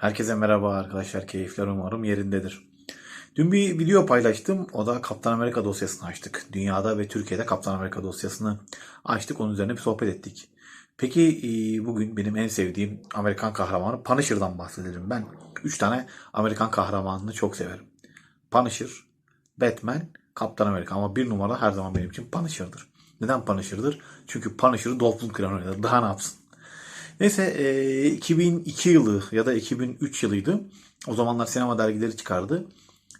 Herkese merhaba arkadaşlar. Keyifler umarım yerindedir. Dün bir video paylaştım. O da Kaptan Amerika dosyasını açtık. Dünyada ve Türkiye'de Kaptan Amerika dosyasını açtık. Onun üzerine bir sohbet ettik. Peki e, bugün benim en sevdiğim Amerikan kahramanı Punisher'dan bahsedelim. Ben 3 tane Amerikan kahramanını çok severim. Punisher, Batman, Kaptan Amerika. Ama bir numara her zaman benim için Punisher'dır. Neden Punisher'dır? Çünkü Punisher'ı Dolph Lundgren oynadı. Daha ne yapsın? Neyse e, 2002 yılı ya da 2003 yılıydı. O zamanlar sinema dergileri çıkardı.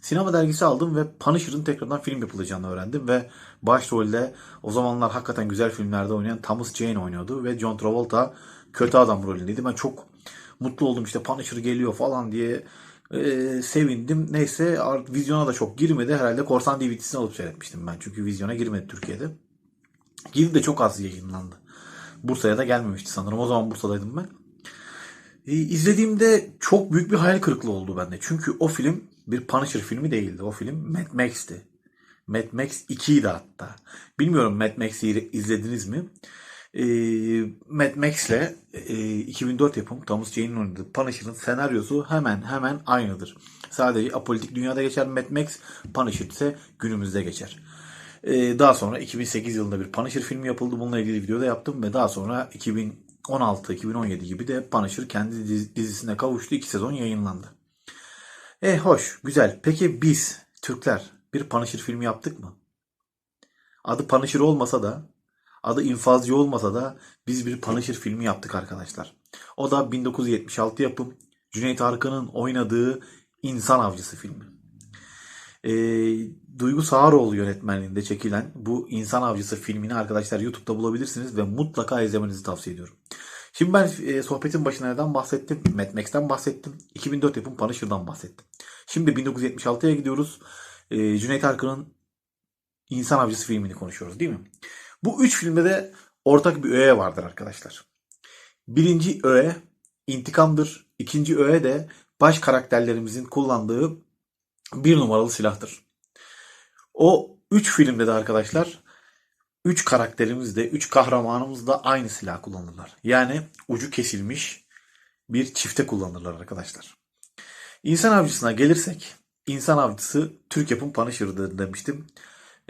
Sinema dergisi aldım ve Punisher'ın tekrardan film yapılacağını öğrendim ve başrolde o zamanlar hakikaten güzel filmlerde oynayan Thomas Jane oynuyordu ve John Travolta kötü adam rolündeydi. Ben çok mutlu oldum işte Punisher geliyor falan diye e, sevindim. Neyse art- vizyona da çok girmedi. Herhalde Korsan DVD'sini alıp seyretmiştim ben. Çünkü vizyona girmedi Türkiye'de. Girdi de çok az yayınlandı. Bursa'ya da gelmemişti sanırım. O zaman Bursa'daydım ben. E, izlediğimde çok büyük bir hayal kırıklığı oldu bende. Çünkü o film bir Punisher filmi değildi. O film Mad Max'ti. Mad Max 2'ydi hatta. Bilmiyorum Mad Max'i izlediniz mi? E, Mad Max'le e, 2004 yapım Thomas Jane'in oynadığı Punisher'ın senaryosu hemen hemen aynıdır. Sadece apolitik dünyada geçer Mad Max, Punisher ise günümüzde geçer. Ee, daha sonra 2008 yılında bir Punisher filmi yapıldı. Bununla ilgili video da yaptım ve daha sonra 2016-2017 gibi de Punisher kendi diz- dizisine kavuştu. İki sezon yayınlandı. E hoş, güzel. Peki biz Türkler bir Punisher filmi yaptık mı? Adı Punisher olmasa da, adı infazcı olmasa da biz bir Punisher filmi yaptık arkadaşlar. O da 1976 yapım Cüneyt Arkın'ın oynadığı İnsan Avcısı filmi. E, Duygu Sağaroğlu yönetmenliğinde çekilen bu İnsan Avcısı filmini arkadaşlar YouTube'da bulabilirsiniz ve mutlaka izlemenizi tavsiye ediyorum. Şimdi ben e, sohbetin başına neden bahsettim? Mad Max'ten bahsettim. 2004 yapım Punisher'dan bahsettim. Şimdi 1976'ya gidiyoruz. E, Cüneyt Arkın'ın İnsan Avcısı filmini konuşuyoruz değil mi? Bu üç filmde de ortak bir öğe vardır arkadaşlar. Birinci öğe intikamdır. İkinci öğe de baş karakterlerimizin kullandığı bir numaralı silahtır. O üç filmde de arkadaşlar üç karakterimiz de üç kahramanımız da aynı silah kullanırlar. Yani ucu kesilmiş bir çifte kullanırlar arkadaşlar. İnsan avcısına gelirsek insan avcısı Türk yapım Punisher'dır demiştim.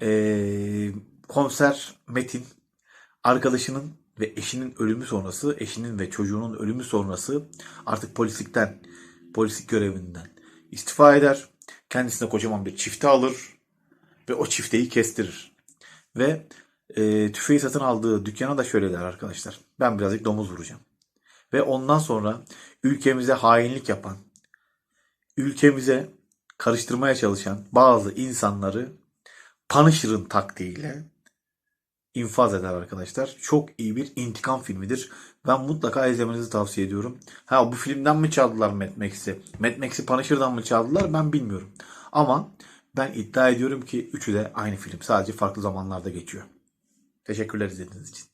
Ee, komiser Metin arkadaşının ve eşinin ölümü sonrası, eşinin ve çocuğunun ölümü sonrası artık polislikten, polislik görevinden istifa eder. Kendisine kocaman bir çifte alır ve o çifteyi kestirir. Ve e, tüfeği satın aldığı dükkana da şöyle der arkadaşlar. Ben birazcık domuz vuracağım. Ve ondan sonra ülkemize hainlik yapan, ülkemize karıştırmaya çalışan bazı insanları Punisher'ın taktiğiyle infaz eder arkadaşlar. Çok iyi bir intikam filmidir. Ben mutlaka izlemenizi tavsiye ediyorum. Ha bu filmden mi çaldılar Mad Max'i? Mad Max'i Punisher'dan mı çaldılar ben bilmiyorum. Ama ben iddia ediyorum ki üçü de aynı film. Sadece farklı zamanlarda geçiyor. Teşekkürler izlediğiniz için.